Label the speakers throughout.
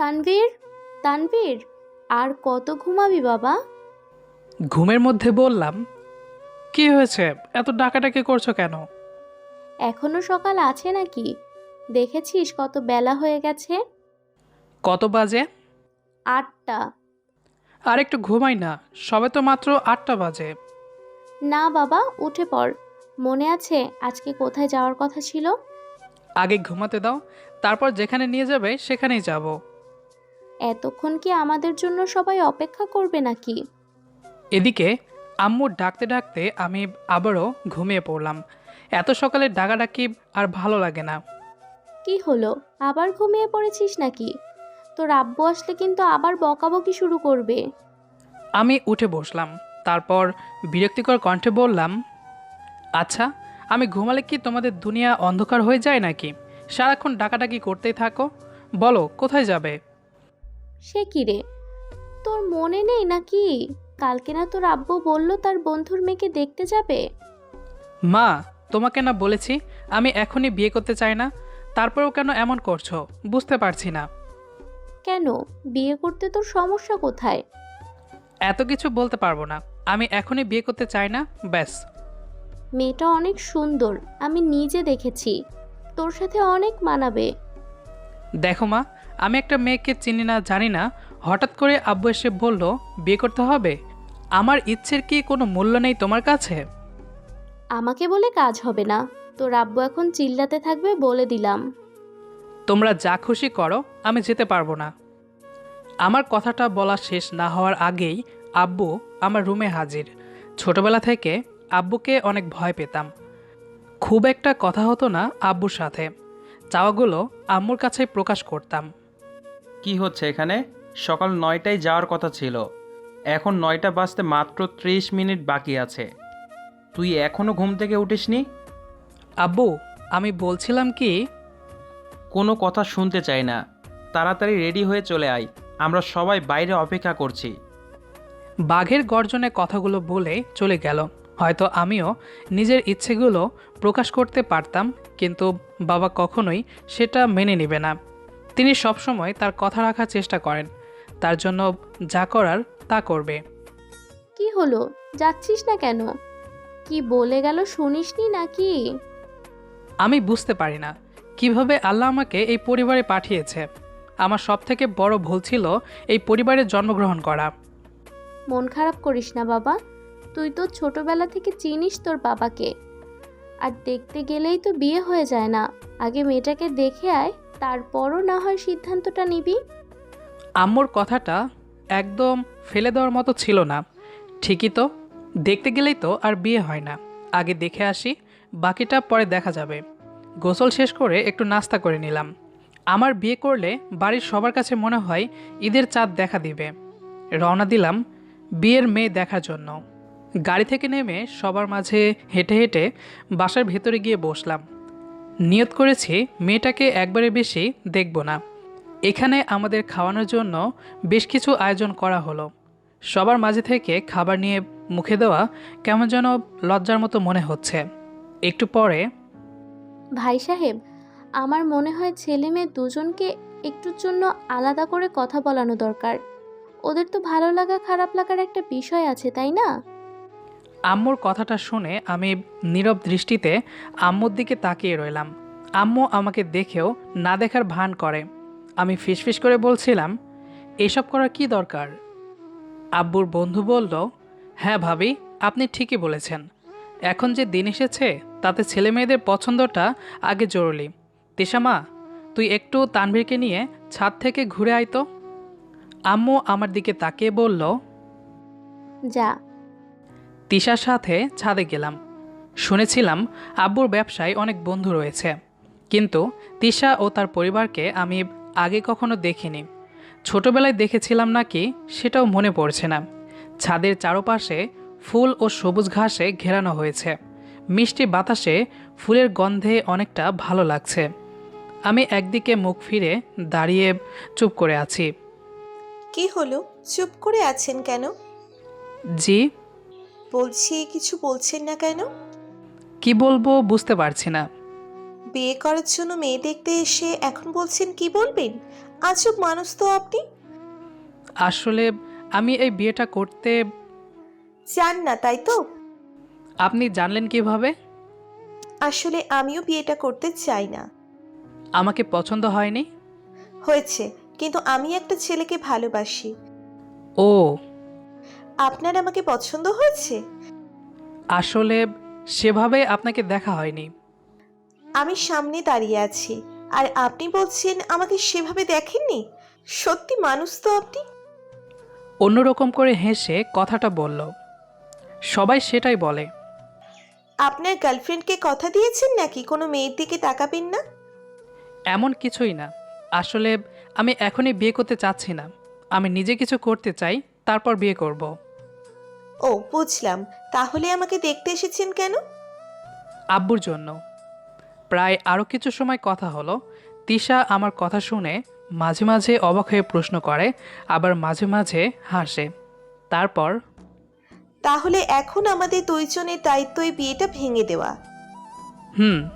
Speaker 1: তানভীর? তানভীর আর কত ঘুমাবি বাবা?
Speaker 2: ঘুমের মধ্যে বললাম কি হয়েছে? এত ডাকাডাকি করছ কেন?
Speaker 1: এখনও সকাল আছে নাকি? দেখেছিস কত বেলা হয়ে গেছে?
Speaker 2: কত বাজে?
Speaker 1: আটটা।
Speaker 2: আর একটু ঘুমাই না সবে তো মাত্র আটটা বাজে।
Speaker 1: না বাবা উঠে পড়। মনে আছে আজকে কোথায় যাওয়ার কথা ছিল?
Speaker 2: আগে ঘুমাতে দাও তারপর যেখানে নিয়ে যাবে সেখানেই যাব।
Speaker 1: এতক্ষণ কি আমাদের জন্য সবাই অপেক্ষা করবে নাকি?
Speaker 2: এদিকে আম্মু ডাকতে ডাকতে আমি আবারও ঘুমিয়ে পড়লাম। এত সকালে ডাকাডাকি আর ভালো লাগে না।
Speaker 1: কি হলো? আবার ঘুমিয়ে পড়েছিস নাকি? তোর আব্বু আসলে কিন্তু আবার বকাবকি শুরু করবে।
Speaker 2: আমি উঠে বসলাম তারপর বিরক্তিকর কণ্ঠে বললাম আচ্ছা আমি ঘুমালে কি তোমাদের দুনিয়া অন্ধকার হয়ে যায় নাকি? সারাক্ষণ ডাকাডাকি করতেই থাকো। বলো কোথায় যাবে?
Speaker 1: সে কি রে? তোর মনে নেই নাকি? কালকে না তোর আব্বু বলল তার বন্ধুর মেয়েকে দেখতে যাবে?
Speaker 2: মা তোমাকে না বলেছি আমি এখনই বিয়ে করতে চাই না। তারপরেও কেন এমন করছ? বুঝতে পারছি না।
Speaker 1: কেন? বিয়ে করতে তোর সমস্যা কোথায়?
Speaker 2: এত কিছু বলতে পারব না। আমি এখনই বিয়ে করতে চাই না ব্যাস।
Speaker 1: মেয়েটা অনেক সুন্দর আমি নিজে দেখেছি। তোর সাথে অনেক মানাবে।
Speaker 2: দেখো মা আমি একটা মেয়েকে চিনি না জানি না। হঠাৎ করে আব্বু এসে বলল বিয়ে করতে হবে? আমার ইচ্ছের কি কোনো মূল্য নেই তোমার কাছে?
Speaker 1: আমাকে বলে কাজ হবে না। তোর আব্বু এখন চিল্লাতে থাকবে বলে দিলাম।
Speaker 2: তোমরা যা খুশি করো আমি যেতে পারব না। আমার কথাটা বলা শেষ না হওয়ার আগেই আব্বু আমার রুমে হাজির। ছোটবেলা থেকে আব্বুকে অনেক ভয় পেতাম। খুব একটা কথা হতো না আব্বুর সাথে। চাওয়াগুলো আম্মুর কাছে প্রকাশ করতাম।
Speaker 3: কি হচ্ছে এখানে? সকাল নয়টায় যাওয়ার কথা ছিল। এখন নয়টা বাজতে মাত্র ত্রিশ মিনিট বাকি আছে। তুই এখনও ঘুম থেকে উঠিসনি?
Speaker 2: আব্বু আমি বলছিলাম কি?
Speaker 3: কোনো কথা শুনতে চাই না। তাড়াতাড়ি রেডি হয়ে চলে আয়। আমরা সবাই বাইরে অপেক্ষা করছি।
Speaker 2: বাঘের গর্জনে কথাগুলো বলে চলে গেল। হয়তো আমিও নিজের ইচ্ছেগুলো প্রকাশ করতে পারতাম কিন্তু বাবা কখনোই সেটা মেনে নেবে না। তিনি সবসময় তার কথা রাখার চেষ্টা করেন। তার জন্য যা করার তা করবে।
Speaker 1: কি হলো? যাচ্ছিস না কেন? কি বলে গেল শুনিসনি নাকি?
Speaker 2: আমি বুঝতে পারি না। কীভাবে আল্লাহ আমাকে এই পরিবারে পাঠিয়েছে? আমার সব থেকে বড় ভুল ছিল এই পরিবারে জন্মগ্রহণ করা।
Speaker 1: মন খারাপ করিস না বাবা। তুই তো ছোটবেলা থেকে চিনিস তোর বাবাকে। আর দেখতে গেলেই তো বিয়ে হয়ে যায় না। আগে মেয়েটাকে দেখে আয়। তারপরও না হয় সিদ্ধান্তটা নিবি?
Speaker 2: আম্মুর কথাটা একদম ফেলে দেওয়ার মতো ছিল না। ঠিকই তো, দেখতে গেলেই তো আর বিয়ে হয় না। আগে দেখে আসি, বাকিটা পরে দেখা যাবে। গোসল শেষ করে একটু নাস্তা করে নিলাম। আমার বিয়ে করলে বাড়ির সবার কাছে মনে হয় ঈদের চাঁদ দেখা দিবে। রওনা দিলাম বিয়ের মেয়ে দেখার জন্য। গাড়ি থেকে নেমে সবার মাঝে হেঁটে হেঁটে বাসার ভেতরে গিয়ে বসলাম। নিয়ত করেছি, মেয়েটাকে একবারে বেশি দেখব না। এখানে আমাদের খাওয়ানোর জন্য বেশ কিছু আয়োজন করা হলো। সবার মাঝে থেকে খাবার নিয়ে মুখে দেওয়া কেমন যেন লজ্জার মতো মনে হচ্ছে। একটু পরে
Speaker 1: ভাই সাহেব, আমার মনে হয় ছেলে মেয়ে দুজনকে একটুর জন্য আলাদা করে কথা বলানো দরকার। ওদের তো ভালো লাগা, খারাপ লাগার একটা বিষয় আছে, তাই না?
Speaker 2: আম্মুর কথাটা শুনে আমি নীরব দৃষ্টিতে আম্মুর দিকে তাকিয়ে রইলাম। আম্মু আমাকে দেখেও না দেখার ভান করে। আমি ফিসফিস করে বলছিলাম, এসব করার কি দরকার? আব্বুর বন্ধু বলল হ্যাঁ ভাবি, আপনি ঠিকই বলেছেন। এখন যে দিন এসেছে, তাতে ছেলে মেয়েদের পছন্দটা আগে জরুরি। তিশামা তুই একটু তানভীরকে নিয়ে ছাদ থেকে ঘুরে আয় তো। আম্মু আমার দিকে তাকিয়ে বলল,
Speaker 1: যা
Speaker 2: তিশার সাথে ছাদে গেলাম। শুনেছিলাম আব্বুর ব্যবসায় অনেক বন্ধু রয়েছে। কিন্তু তিশা ও তার পরিবারকে আমি আগে কখনো দেখিনি। ছোটবেলায় দেখেছিলাম নাকি সেটাও মনে পড়ছে না। ছাদের চারপাশে ফুল ও সবুজ ঘাসে ঘেরানো হয়েছে। মিষ্টি বাতাসে ফুলের গন্ধে অনেকটা ভালো লাগছে। আমি একদিকে মুখ ফিরে দাঁড়িয়ে চুপ করে আছি।
Speaker 4: কি হলো? চুপ করে আছেন কেন?
Speaker 2: জি
Speaker 4: বলছি কিছু বলছেন না কেন?
Speaker 2: কি বলব বুঝতে পারছি না।
Speaker 4: বিয়ে করার জন্য মেয়ে দেখতে এসে এখন বলছেন কি বলবেন? আজব মানুষ তো আপনি।
Speaker 2: আসলে আমি এই বিয়েটা করতে
Speaker 4: চান না তাই তো?
Speaker 2: আপনি জানলেন কীভাবে?
Speaker 4: আসলে আমিও বিয়েটা করতে চাই না।
Speaker 2: আমাকে পছন্দ হয়নি?
Speaker 4: হয়েছে কিন্তু আমি একটা ছেলেকে ভালোবাসি।
Speaker 2: ও
Speaker 4: আপনার আমাকে পছন্দ হয়েছে?
Speaker 2: আসলে সেভাবে আপনাকে দেখা হয়নি।
Speaker 4: আমি সামনে দাঁড়িয়ে আছি আর আপনি বলছেন আমাকে সেভাবে দেখেননি? সত্যি মানুষ তো আপনি।
Speaker 2: অন্যরকম করে হেসে কথাটা বলল। সবাই সেটাই বলে।
Speaker 4: আপনার গার্লফ্রেন্ডকে কথা দিয়েছেন নাকি? কোনো মেয়ের দিকে তাকাবেন না?
Speaker 2: এমন কিছুই না। আসলে আমি এখনই বিয়ে করতে চাচ্ছি না। আমি নিজে কিছু করতে চাই তারপর বিয়ে করব।
Speaker 4: ও বুঝলাম। তাহলে আমাকে দেখতে এসেছেন কেন?
Speaker 2: আব্বুর জন্য। প্রায় আরও কিছু সময় কথা হলো। তিশা আমার কথা শুনে মাঝে মাঝে অবাক হয়ে প্রশ্ন করে আবার মাঝে মাঝে হাসে। তারপর
Speaker 4: তাহলে এখন আমাদের দুইজনের দায়িত্ব এই বিয়েটা ভেঙে দেওয়া।
Speaker 2: হুম।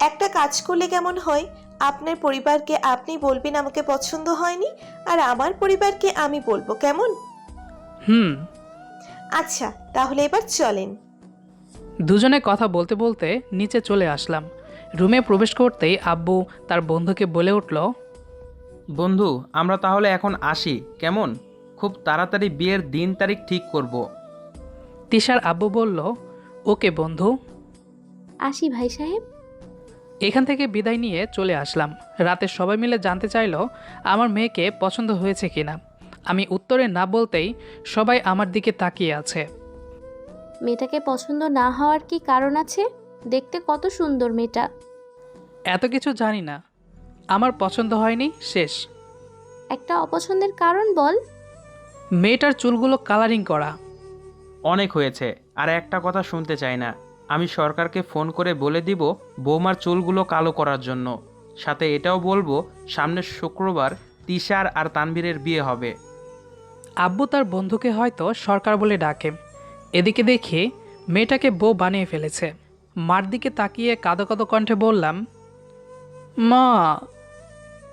Speaker 4: একটা কাজ করলে কেমন হয়? আপনার পরিবারকে আপনি বলবেন আমাকে পছন্দ হয়নি আর আমার পরিবারকে আমি বলব কেমন?
Speaker 2: হুম।
Speaker 4: আচ্ছা তাহলে এবার চলেন।
Speaker 2: দুজনে কথা বলতে বলতে নিচে চলে আসলাম। রুমে প্রবেশ করতেই আব্বু তার বন্ধুকে বলে উঠল
Speaker 3: বন্ধু আমরা তাহলে এখন আসি কেমন? খুব তাড়াতাড়ি বিয়ের দিন তারিখ ঠিক করব।
Speaker 2: তিশার আব্বু বলল ওকে বন্ধু।
Speaker 1: আসি ভাই সাহেব।
Speaker 2: এখান থেকে বিদায় নিয়ে চলে আসলাম। রাতে সবাই মিলে জানতে চাইলো আমার মেয়েকে পছন্দ হয়েছে কিনা। আমি উত্তরে না বলতেই সবাই আমার দিকে তাকিয়ে আছে।
Speaker 1: মেয়েটাকে পছন্দ না হওয়ার কি কারণ আছে? দেখতে কত সুন্দর মেয়েটা।
Speaker 2: এত কিছু জানি না। আমার পছন্দ হয়নি শেষ।
Speaker 1: একটা অপছন্দের কারণ বল।
Speaker 2: মেয়েটার চুলগুলো কালারিং করা।
Speaker 3: অনেক হয়েছে আর একটা কথা শুনতে চাই না। আমি সরকারকে ফোন করে বলে দিব বৌমার চুলগুলো কালো করার জন্য। সাথে এটাও বলব সামনের শুক্রবার তিশার আর তানভীরের বিয়ে হবে।
Speaker 2: আব্বু তার বন্ধুকে হয়তো সরকার বলে ডাকে। এদিকে দেখি মেয়েটাকে বউ বানিয়ে ফেলেছে। মার দিকে তাকিয়ে কাদো কাদো কণ্ঠে বললাম মা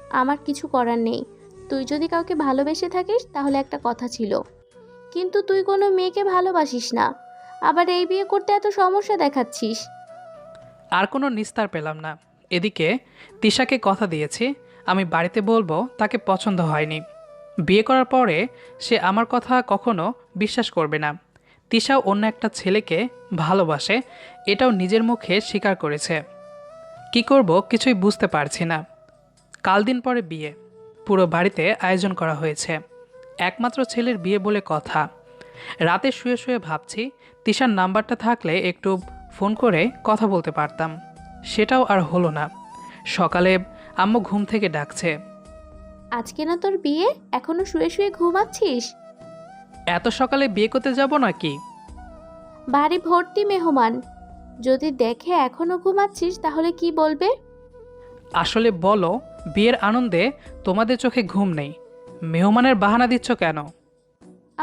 Speaker 1: আমার কিছু করার নেই। তুই যদি কাউকে ভালোবেসে থাকিস তাহলে একটা কথা ছিল। কিন্তু তুই কোনো মেয়েকে ভালোবাসিস না। আবার এই বিয়ে করতে এত সমস্যা দেখাচ্ছিস?
Speaker 2: আর কোনো নিস্তার পেলাম না। এদিকে তিশাকে কথা দিয়েছি, আমি বাড়িতে বলব তাকে পছন্দ হয়নি। বিয়ে করার পরে সে আমার কথা কখনো বিশ্বাস করবে না। তিশাও অন্য একটা ছেলেকে ভালোবাসে, এটাও নিজের মুখে স্বীকার করেছে। কি করব কিছুই বুঝতে পারছি না। কাল দিন পরে বিয়ে। পুরো বাড়িতে আয়োজন করা হয়েছে। একমাত্র ছেলের বিয়ে বলে কথা। রাতে শুয়ে শুয়ে ভাবছি তিশার নাম্বারটা থাকলে একটু ফোন করে কথা বলতে পারতাম। সেটাও আর হলো না। সকালে আম্মু ঘুম থেকে ডাকছে।
Speaker 1: আজকে না তোর বিয়ে? এখনও শুয়ে শুয়ে ঘুমাচ্ছিস?
Speaker 2: এত সকালে বিয়ে করতে যাব নাকি?
Speaker 1: বাড়ি ভর্তি মেহমান। যদি দেখে এখনও ঘুমাচ্ছিস তাহলে কি বলবে?
Speaker 2: আসলে বলো বিয়ের আনন্দে তোমাদের চোখে ঘুম নেই। মেহমানের বাহানা দিচ্ছ কেন?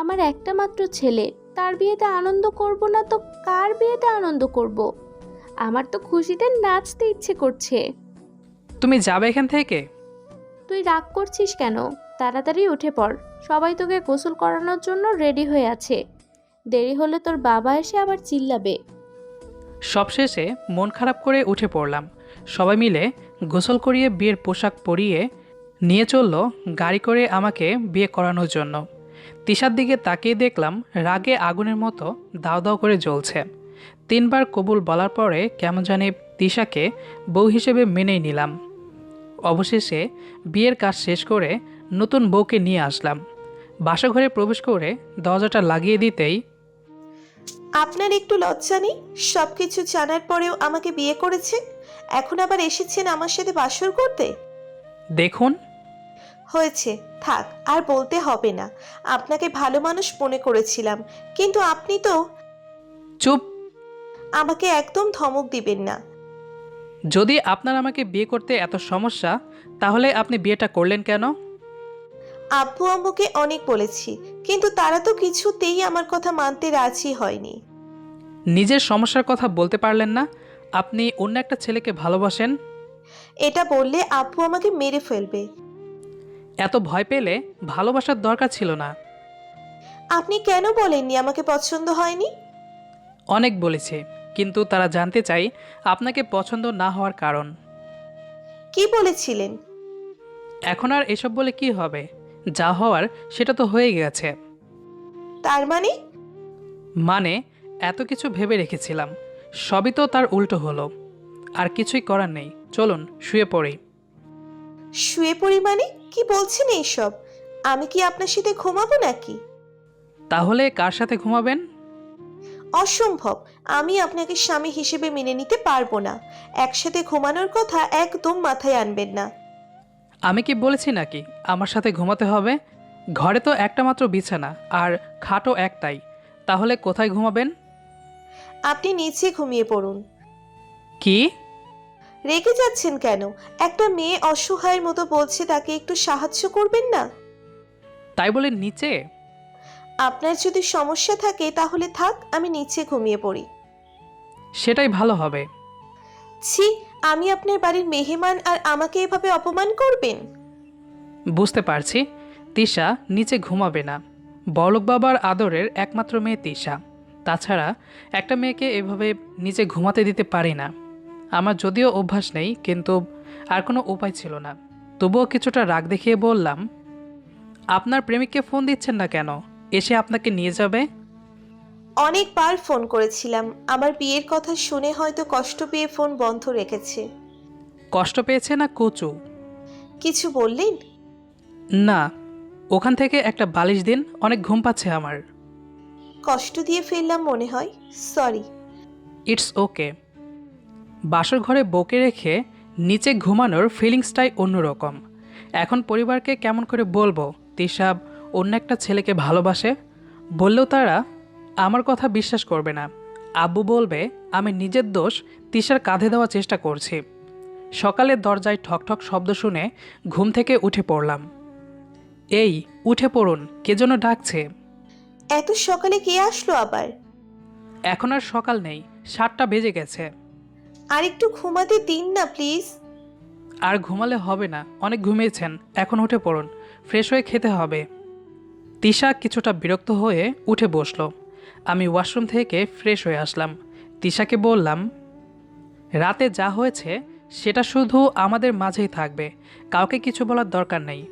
Speaker 1: আমার একটা মাত্র ছেলে তার বিয়েতে আনন্দ করব না তো কার বিয়েতে আনন্দ করব? আমার তো খুশিতে নাচতে ইচ্ছে করছে।
Speaker 2: তুমি যাবে এখান থেকে?
Speaker 1: তুই রাগ করছিস কেন? তাড়াতাড়ি উঠে পড়। সবাই তোকে গোসল করানোর জন্য রেডি হয়ে আছে। দেরি হলে তোর বাবা এসে আবার চিল্লাবে।
Speaker 2: সবশেষে মন খারাপ করে উঠে পড়লাম। সবাই মিলে গোসল করিয়ে বিয়ের পোশাক পরিয়ে নিয়ে চলল গাড়ি করে আমাকে বিয়ে করানোর জন্য। তিশার দিকে তাকিয়ে দেখলাম রাগে আগুনের মতো দাও দাও করে জ্বলছে। তিনবার কবুল বলার পরে কেমন জানি তিশাকে বউ হিসেবে মেনেই নিলাম। অবশেষে বিয়ের কাজ শেষ করে নতুন বউকে নিয়ে আসলাম। বাসাঘরে প্রবেশ করে দরজাটা লাগিয়ে দিতেই
Speaker 4: আপনার একটু লজ্জা নেই? সব কিছু জানার পরেও আমাকে বিয়ে করেছেন এখন আবার এসেছেন আমার সাথে বাসর করতে?
Speaker 2: দেখুন
Speaker 4: হয়েছে থাক আর বলতে হবে না। আপনাকে ভালো মানুষ মনে করেছিলাম কিন্তু আপনি তো
Speaker 2: চুপ।
Speaker 4: আমাকে একদম ধমক দিবেন না।
Speaker 2: যদি আপনার আমাকে বিয়ে করতে এত সমস্যা তাহলে আপনি বিয়েটা করলেন কেন?
Speaker 4: আব্বু আম্মুকে অনেক বলেছি কিন্তু তারা তো কিছুতেই আমার কথা মানতে রাজি হয়নি।
Speaker 2: নিজের সমস্যার কথা বলতে পারলেন না আপনি অন্য একটা ছেলেকে ভালোবাসেন?
Speaker 4: এটা বললে আব্বু আমাকে মেরে ফেলবে।
Speaker 2: এত ভয় পেলে ভালোবাসার দরকার ছিল না।
Speaker 4: আপনি কেন বলেননি আমাকে পছন্দ হয়নি?
Speaker 2: অনেক বলেছে কিন্তু তারা জানতে চাই আপনাকে পছন্দ না হওয়ার কারণ।
Speaker 4: কি বলেছিলেন?
Speaker 2: এখন আর এসব বলে কি হবে? যা হওয়ার সেটা তো হয়ে গেছে।
Speaker 4: তার মানে?
Speaker 2: মানে এত কিছু ভেবে রেখেছিলাম। সবই তো তার উল্টো হলো। আর কিছুই করার নেই। চলুন শুয়ে পড়ি।
Speaker 4: শুয়ে পড়ি মানে? কি বলছেন এইসব? আমি কি আপনার সাথে ঘুমাবো নাকি?
Speaker 2: তাহলে কার সাথে ঘুমাবেন?
Speaker 4: অসম্ভব। আমি আপনাকে স্বামী হিসেবে মেনে নিতে পারব না। একসাথে ঘুমানোর কথা একদম মাথায় আনবেন না।
Speaker 2: আমি কি বলেছি নাকি? আমার সাথে ঘুমাতে হবে? ঘরে তো একটা মাত্র বিছানা আর খাটও একটাই। তাহলে কোথায় ঘুমাবেন?
Speaker 4: আপনি নিচে ঘুমিয়ে পড়ুন।
Speaker 2: কি?
Speaker 4: রেগে যাচ্ছেন কেন? একটা মেয়ে অসহায়ের মতো বলছে তাকে একটু সাহায্য করবেন না?
Speaker 2: তাই বলে নিচে?
Speaker 4: আপনার যদি সমস্যা থাকে তাহলে থাক আমি নিচে ঘুমিয়ে পড়ি।
Speaker 2: সেটাই ভালো হবে।
Speaker 4: ছি আমি আপনার বাড়ির মেহমান আর আমাকে এভাবে অপমান করবেন?
Speaker 2: বুঝতে পারছি। তিশা নিচে ঘুমাবে না। বড়লোক বাবার আদরের একমাত্র মেয়ে তিশা। তাছাড়া একটা মেয়েকে এভাবে নিচে ঘুমাতে দিতে পারি না। আমার যদিও অভ্যাস নেই কিন্তু আর কোনো উপায় ছিল না। তবুও কিছুটা রাগ দেখিয়ে বললাম আপনার প্রেমিককে ফোন দিচ্ছেন না কেন? এসে আপনাকে নিয়ে যাবে?
Speaker 4: অনেকবার ফোন করেছিলাম। আমার বিয়ের কথা শুনে হয়তো কষ্ট পেয়ে ফোন বন্ধ রেখেছে।
Speaker 2: কষ্ট পেয়েছে না কচু?
Speaker 4: কিছু বললেন?
Speaker 2: না ওখান থেকে একটা বালিশ দিন অনেক ঘুম পাচ্ছে আমার।
Speaker 4: কষ্ট দিয়ে ফেললাম মনে হয়। সরি।
Speaker 2: ইটস ওকে বাসর ঘরে বকে রেখে নিচে ঘুমানোর ফিলিংসটাই অন্যরকম। এখন পরিবারকে কেমন করে বলব তিশাব অন্য একটা ছেলেকে ভালোবাসে? বললেও তারা আমার কথা বিশ্বাস করবে না। আব্বু বলবে আমি নিজের দোষ তিশার কাঁধে দেওয়ার চেষ্টা করছি। সকালে দরজায় ঠকঠক শব্দ শুনে ঘুম থেকে উঠে পড়লাম। এই উঠে পড়ুন কে যেন ডাকছে?
Speaker 4: এত সকালে কে আসলো আবার?
Speaker 2: এখন আর সকাল নেই সাতটা বেজে গেছে।
Speaker 4: আর একটু ঘুমাতে দিন না প্লিজ
Speaker 2: আর ঘুমালে হবে না। অনেক ঘুমিয়েছেন। এখন উঠে পড়ুন। ফ্রেশ হয়ে খেতে হবে। তিশা কিছুটা বিরক্ত হয়ে উঠে বসল। আমি ওয়াশরুম থেকে ফ্রেশ হয়ে আসলাম। তিশাকে বললাম রাতে যা হয়েছে সেটা শুধু আমাদের মাঝেই থাকবে। কাউকে কিছু বলার দরকার নেই।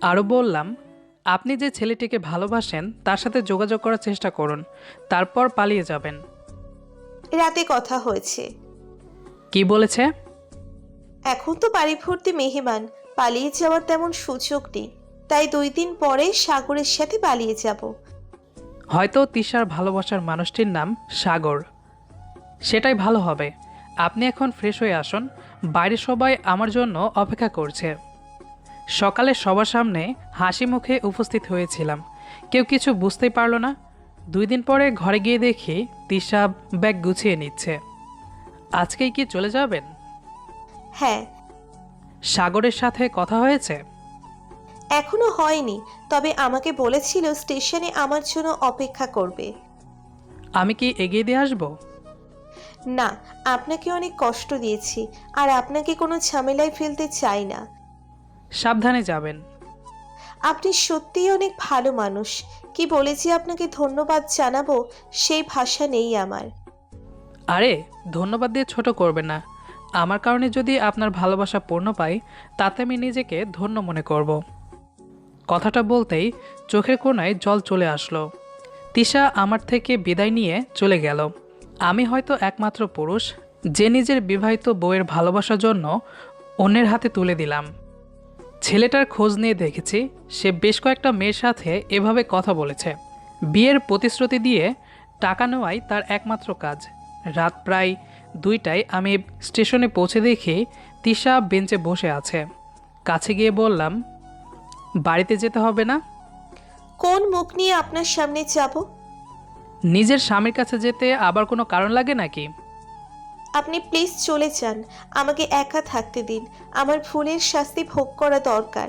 Speaker 2: আরও বললাম আপনি যে ছেলেটিকে ভালোবাসেন তার সাথে যোগাযোগ করার চেষ্টা করুন। তারপর পালিয়ে যাবেন।
Speaker 4: রাতে কথা হয়েছে।
Speaker 2: কি বলেছে?
Speaker 4: এখন তো বাড়ি ভর্তি মেহমান পালিয়ে যাওয়ার তেমন সুযোগ নেই। তাই দুই দিন পরে সাগরের সাথে পালিয়ে যাব।
Speaker 2: হয়তো তিশার ভালোবাসার মানুষটির নাম সাগর। সেটাই ভালো হবে। আপনি এখন ফ্রেশ হয়ে আসুন। বাইরে সবাই আমার জন্য অপেক্ষা করছে। সকালে সবার সামনে হাসি মুখে উপস্থিত হয়েছিলাম। কেউ কিছু বুঝতেই পারল না। দুই দিন পরে ঘরে গিয়ে দেখি তিশা ব্যাগ গুছিয়ে নিচ্ছে। আজকেই কি চলে যাবেন?
Speaker 4: হ্যাঁ।
Speaker 2: সাগরের সাথে কথা হয়েছে?
Speaker 4: এখনও হয়নি তবে আমাকে বলেছিল স্টেশনে আমার জন্য অপেক্ষা করবে।
Speaker 2: আমি কি এগিয়ে দিয়ে আসব?
Speaker 4: না আপনাকে অনেক কষ্ট দিয়েছি আর আপনাকে কোনো ঝামেলায় ফেলতে চাই না।
Speaker 2: সাবধানে যাবেন।
Speaker 4: আপনি সত্যিই অনেক ভালো মানুষ। কি বলেছি আপনাকে ধন্যবাদ জানাব সেই ভাষা নেই আমার।
Speaker 2: আরে, ধন্যবাদ দিয়ে ছোট করবে না। আমার কারণে যদি আপনার ভালোবাসা পূর্ণ পাই, তাতে আমি নিজেকে ধন্য মনে করব। কথাটা বলতেই চোখের কোণায় জল চলে আসলো। তিশা আমার থেকে বিদায় নিয়ে চলে গেল। আমি হয়তো একমাত্র পুরুষ, যে নিজের বিবাহিত বউয়ের ভালোবাসার জন্য অন্যের হাতে তুলে দিলাম। ছেলেটার খোঁজ নিয়ে দেখেছি, সে বেশ কয়েকটা মেয়ের সাথে এভাবে কথা বলেছে। বিয়ের প্রতিশ্রুতি দিয়ে টাকা নেওয়াই তার একমাত্র কাজ। রাত প্রায় দুইটায় আমি স্টেশনে পৌঁছে দেখি তিশা বেঞ্চে বসে আছে। কাছে গিয়ে বললাম বাড়িতে যেতে হবে না?
Speaker 4: কোন মুখ নিয়ে আপনার সামনে যাব?
Speaker 2: নিজের স্বামীর কাছে যেতে আবার কোনো কারণ লাগে নাকি?
Speaker 4: আপনি প্লিজ চলে যান আমাকে একা থাকতে দিন। আমার ভুলের শাস্তি ভোগ করা দরকার।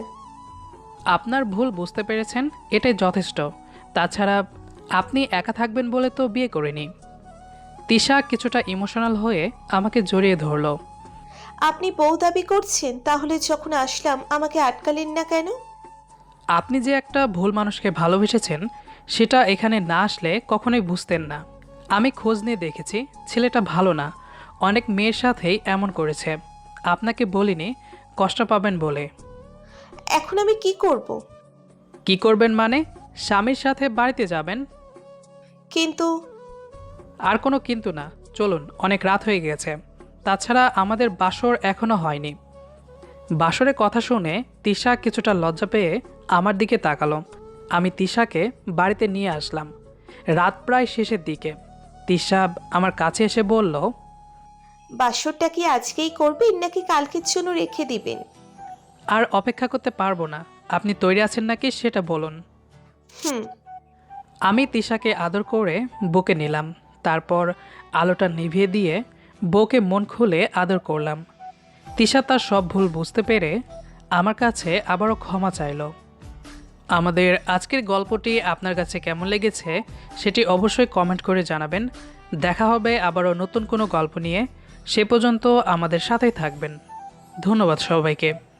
Speaker 2: আপনার ভুল বুঝতে পেরেছেন এটাই যথেষ্ট। তাছাড়া আপনি একা থাকবেন বলে তো বিয়ে করিনি। তিশা কিছুটা ইমোশনাল হয়ে আমাকে জড়িয়ে ধরলো।
Speaker 4: আপনি বউ দাবি করছেন তাহলে যখন আসলাম আমাকে আটকালেন না কেন?
Speaker 2: আপনি যে একটা ভুল মানুষকে ভালোবেসেছেন সেটা এখানে না আসলে কখনোই বুঝতেন না। আমি খোঁজ নিয়ে দেখেছি ছেলেটা ভালো না। অনেক মেয়ের সাথেই এমন করেছে। আপনাকে বলিনি কষ্ট পাবেন বলে।
Speaker 4: এখন আমি কি করব।
Speaker 2: কি করবেন মানে? স্বামীর সাথে বাড়িতে যাবেন?
Speaker 4: কিন্তু
Speaker 2: আর কোনো কিন্তু না। চলুন অনেক রাত হয়ে গেছে। তাছাড়া আমাদের বাসর এখনও হয়নি। বাসরে কথা শুনে তিশা কিছুটা লজ্জা পেয়ে আমার দিকে তাকালো। আমি তিশাকে বাড়িতে নিয়ে আসলাম। রাত প্রায় শেষের দিকে। তিশা আমার কাছে এসে বলল
Speaker 4: বাসরটা কি আজকেই করবেন নাকি কালকের জন্য রেখে দিবেন?
Speaker 2: আর অপেক্ষা করতে পারব না। আপনি তৈরি আছেন নাকি সেটা বলুন।
Speaker 4: হুম।
Speaker 2: আমি তিশাকে আদর করে বুকে নিলাম। তারপর আলোটা নিভিয়ে দিয়ে বউকে মন খুলে আদর করলাম। তিশা তার সব ভুল বুঝতে পেরে আমার কাছে আবারও ক্ষমা চাইল। আমাদের আজকের গল্পটি আপনার কাছে কেমন লেগেছে সেটি অবশ্যই কমেন্ট করে জানাবেন। দেখা হবে আবারও নতুন কোনো গল্প নিয়ে। সে পর্যন্ত আমাদের সাথেই থাকবেন। ধন্যবাদ সবাইকে।